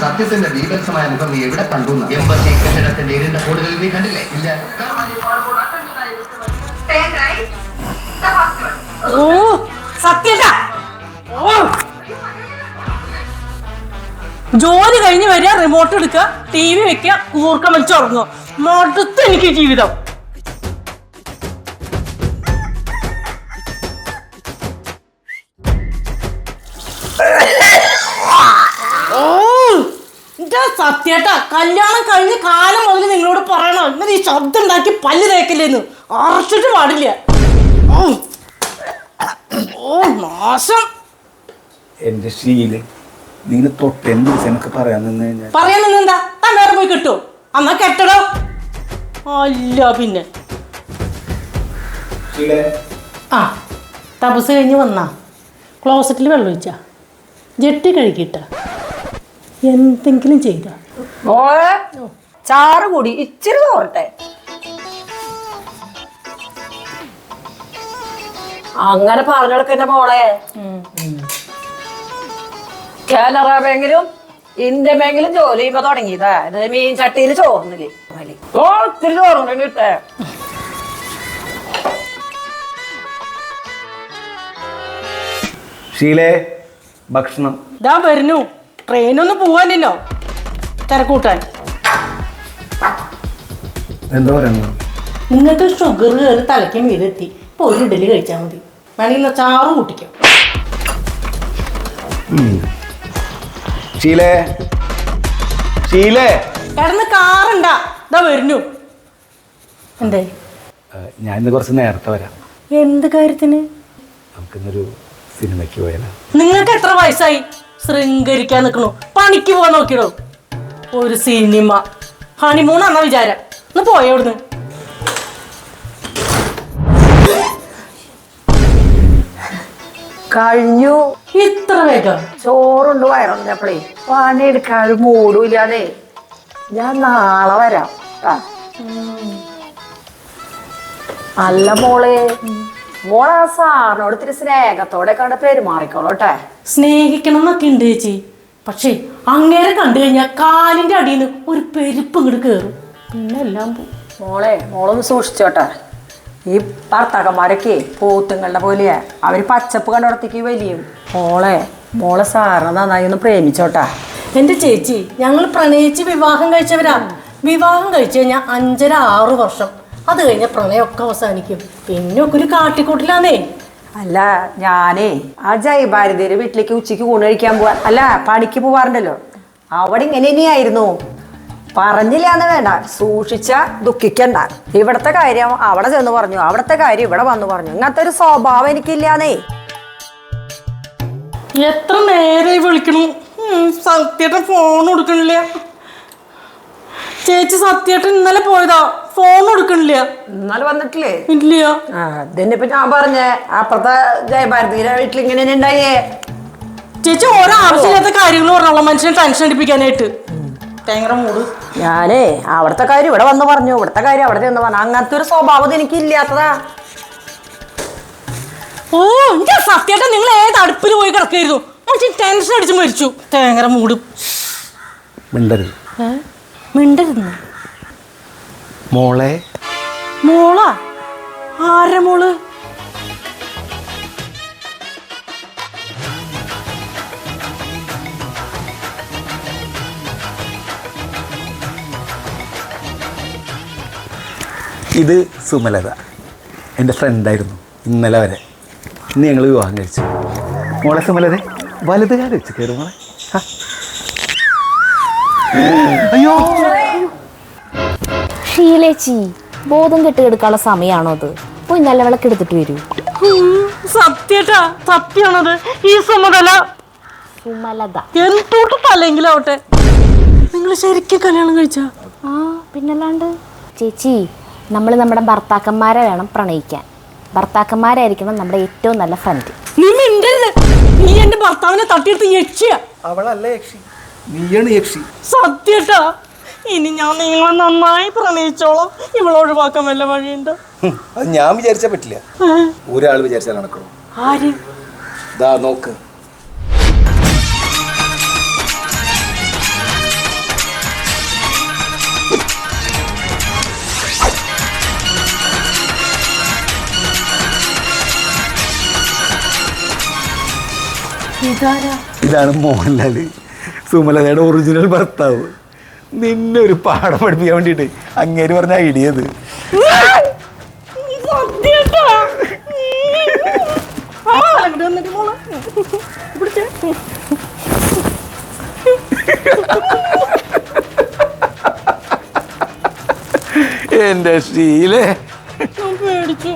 സത്യത്തിന്റെ ബീഭത്സമായ മുഖം നീ എവിടെ കണ്ടു എംബസി കെട്ടിടത്തിന്റെ ഇരുണ്ട കൂടുതൽ നീ കണ്ടില്ലേ? ഇല്ല. ജോലി കഴിഞ്ഞ് വരിക റിമോട്ട് എടുക്കുക ടി വി വെക്കുക കൂർക്കം വലിച്ചുറങ്ങുക. മടുത്ത് എനിക്ക് ജീവിതം. എന്റെ സത്യേട്ടാ കല്യാണം കഴിഞ്ഞ കാലം മുതൽ നിങ്ങളോട് പറയണോ. ഇങ്ങനെ ഈ ശബ്ദം ഉണ്ടാക്കി പല്ല് തേക്കില്ലെന്ന്. അറച്ചിട്ട് പാടില്ല. ഓ ഓ നാശം. എന്റെ ശീൽ നിങ്ങൾ തൊട്ട് എന്ത് എനിക്ക് പറയാൻ നിന്ന് കഴിഞ്ഞാൽ പറയാൻ നിന്നെന്താ താൻ വേറെ പോയി കിട്ടുമോ അന്നാ കെട്ടടോ. അല്ല പിന്നെ. ശീലേ. ആ തപസ് കഴിഞ്ഞ് വന്നാ. ക്ലോസറ്റിൽ വെള്ളം ഒഴിച്ചാ. ജെട്ടി കഴുകിയിട്ട. എന്തെങ്കിലും ചെയ്ത. മോളെ ചാറ് കൂടി ഇച്ചിരി തോറട്ടെ അങ്ങനെ പറഞ്ഞെടുക്കന്റെ മോളെ. കാനറ ബാങ്കിലും ഇന്ത്യൻ ബാങ്കിലും ജോലി ഇപ്പൊ തുടങ്ങിയതാ. മീൻ ചട്ടിയിൽ ചോർന്നില്ലേ. ഓ ഇത്തിരി ചോറുണ്ടെങ്കിൽ കിട്ടേ ശീലേ ഭക്ഷണം. ഇതാ വരുന്നു. ട്രെയിനൊന്നും പോവാനില്ലോ. തിരക്കൂട്ടാൻ. എന്താ നിങ്ങൾക്ക് ഷുഗർ കയറി തലയ്ക്കും വീതെത്തി ഇപ്പൊ ഒരു ഇഡലി കഴിച്ചാൽ മതി. വേണമെങ്കിൽ ചാറ് കൂട്ടിക്കാം. ശീലേ. ശീലേ. കിടന്ന് കാറുണ്ടാ. ഇതാ വരുന്നു. എന്തേ? ഞാൻ ഇന്ന് കുറച്ച് നേരത്തെ വരാം. എന്ത് കാര്യത്തിന്? നമുക്കിന്നൊരു സിനിമയ്ക്ക് പോയാലോ. നിങ്ങൾക്ക് എത്ര വയസ്സായി? ശൃംഗരിക്കാൻ നിൽക്കണു പണിക്ക് പോകാൻ നോക്കിയിടോ ഒരു സിനിമ. ഹണിമൂൺ എന്നാ വിചാരം. ഒന്ന് പോയ അവിടുന്ന് കഴിഞ്ഞു. ഇത്ര വേഗം? ചോറുണ്ട് വയറഞ്ഞപ്പോഴേ പണിയെടുക്കാൻ ഒരു മൂടുമില്ലാതെ ഞാൻ നാളെ വരാം. അല്ല മോളെ. മോളെ സാറിനോട് ഇത്തിരി സ്നേഹത്തോടെ കണ്ട് പെരുമാറിക്കോളട്ടെ സ്നേഹിക്കണം എന്നൊക്കെ ഉണ്ട് ചേച്ചി. പക്ഷേ അങ്ങേരെ കണ്ടു കഴിഞ്ഞാൽ കാലിന്റെ അടിയിൽ നിന്ന് ഒരു പെരുപ്പ് ഇങ്ങോട്ട് കയറും പിന്നെ എല്ലാം മോളെ മോളൊന്ന് സൂക്ഷിച്ചോട്ടെ ഈ ഭർത്താക്കന്മാരൊക്കെ പോത്തുങ്ങളുടെ പോലെയാ. അവർ പച്ചപ്പ് കണ്ടോടത്തേക്ക് വലിയും. മോളെ മോളെ സാറിനെ നന്നായി ഒന്ന് പ്രേമിച്ചോട്ടാ എന്റെ ചേച്ചി ഞങ്ങൾ പ്രണയിച്ച് വിവാഹം കഴിച്ചവരാ. വിവാഹം കഴിച്ചു കഴിഞ്ഞാൽ അഞ്ചര ആറ് വർഷം. അത് കഴിഞ്ഞ പ്രളയമൊക്കെ അവസാനിക്കും. പിന്നെ ഒക്കെ ഒരു കാട്ടിക്കൂട്ടിലാന്നേ. അല്ല ഞാനേ ആ ജയഭാരതിയുടെ വീട്ടിലേക്ക് ഉച്ചയ്ക്ക് ഊണ് കഴിക്കാൻ പോവാ. അല്ല പണിക്ക് പോവാറുണ്ടല്ലോ. അവിടെ ഇങ്ങനെ തന്നെയായിരുന്നു. പറഞ്ഞില്ല എന്ന് വേണ്ട സൂക്ഷിച്ച ദുഃഖിക്കണ്ട. ഇവിടത്തെ കാര്യം അവിടെ ചെന്ന് പറഞ്ഞു. അവിടത്തെ കാര്യം ഇവിടെ വന്ന് പറഞ്ഞു. ഇങ്ങനത്തെ ഒരു സ്വഭാവം എനിക്കില്ലാന്നേ. എത്ര നേരെ വിളിക്കണു? സത്യേട്ടൻ ഫോൺ കൊടുക്കണില്ല. ചേച്ചി സത്യേട്ടൻ ഇന്നലെ പോയതാ. ഫോൺ കൊടുക്കണില്ല. ഇന്നലെ വന്നിട്ടില്ലേ? ഇല്ല ആ ഇതിനിപ്പോ ഞാൻ പറഞ്ഞേ അപ്പുറത്തെ ജയഭാരതിയുടെ വീട്ടിൽ ഇങ്ങനെ ഉണ്ടായേ ചേച്ചി ഓരോ ആവശ്യമില്ലാത്ത കാര്യങ്ങൾ പറഞ്ഞോളാം മനുഷ്യനെ ടെൻഷൻ അടിപ്പിക്കാനായിട്ട്. ഭയങ്കര മൂട്. ഞാനേ അവിടുത്തെ കാര്യം ഇവിടെ വന്ന് പറഞ്ഞു. ഇവിടുത്തെ കാര്യം അവിടെ ചെന്ന് പറഞ്ഞു. അങ്ങനത്തെ ഒരു സ്വഭാവം എനിക്ക് ഇല്ലാത്തതാ ഓ എന്റെ സത്യമായിട്ട് നിങ്ങൾ ഏത് അടുപ്പിൽ പോയി കിടക്കായിരുന്നു? മനുഷ്യൻ ടെൻഷൻ അടിച്ച് മരിച്ചു. ഭയങ്കര മൂട്. മിണ്ടരുത്. മിണ്ടരുന്നു മോളെ. മോള? ആരെ മോൾ? ഇത് സുമലത. എന്റെ ഫ്രണ്ടായിരുന്നു ഇന്നലെ വരെ. ഇന്ന് ഞങ്ങൾ വിവാഹം കഴിച്ചു. മോളെ സുമലതെ വലത് കാലം വെച്ച് കയറും മോളെ. ഷീലേച്ചി ബോധം കെട്ട് കിടക്കാനുള്ള സമയമാണോ അത്? പോയി നല്ല വിളക്ക് എടുത്തിട്ട് വരൂ. സത്യട്ടാ സത്യാണത്. ഈ സുമതല. സുമലത. എന്തോട്ട് തല്ലെങ്കിലാവട്ടെ നിങ്ങൾ ശരിക്കും കല്യാണം കഴിച്ച? ആ പിന്നല്ലാണ്ട്. ചേച്ചി നമ്മൾ നമ്മുടെ ഭർത്താക്കന്മാരെ വേണം പ്രണയിക്കാൻ. ഭർത്താക്കന്മാരായിരിക്കണം നമ്മുടെ ഏറ്റവും നല്ല ഫ്രണ്ട് നീ മിണ്ടരുത്. നീ എന്റെ ഭർത്താവിനെ തട്ടിയെടുത്ത് യക്ഷിയാ. അവളല്ല യക്ഷി? നീയാണ് യക്ഷി. സത്യേട്ടാ ഇനി ഞാൻ നിങ്ങളെ നന്നായി പ്രണയിച്ചോളാം. ഇവളെ ഒഴിവാക്കാൻ വല്ല വഴിയുണ്ട്? അത് ഞാൻ വിചാരിച്ചാ പറ്റില്ല. ഒരാൾ വിചാരിച്ചാൽ നടക്കണം. ആര്? ദാ നോക്ക്. ഇതാണ് മോഹൻലാൽ. സുമലതയുടെ ഒറിജിനൽ ഭർത്താവ്. നിന്നെ ഒരു പാഠം പഠിപ്പിക്കാൻ വേണ്ടിട്ട് അങ്ങേര് പറഞ്ഞ ഐഡിയ എന്റെ ശീലേ പേടിച്ചു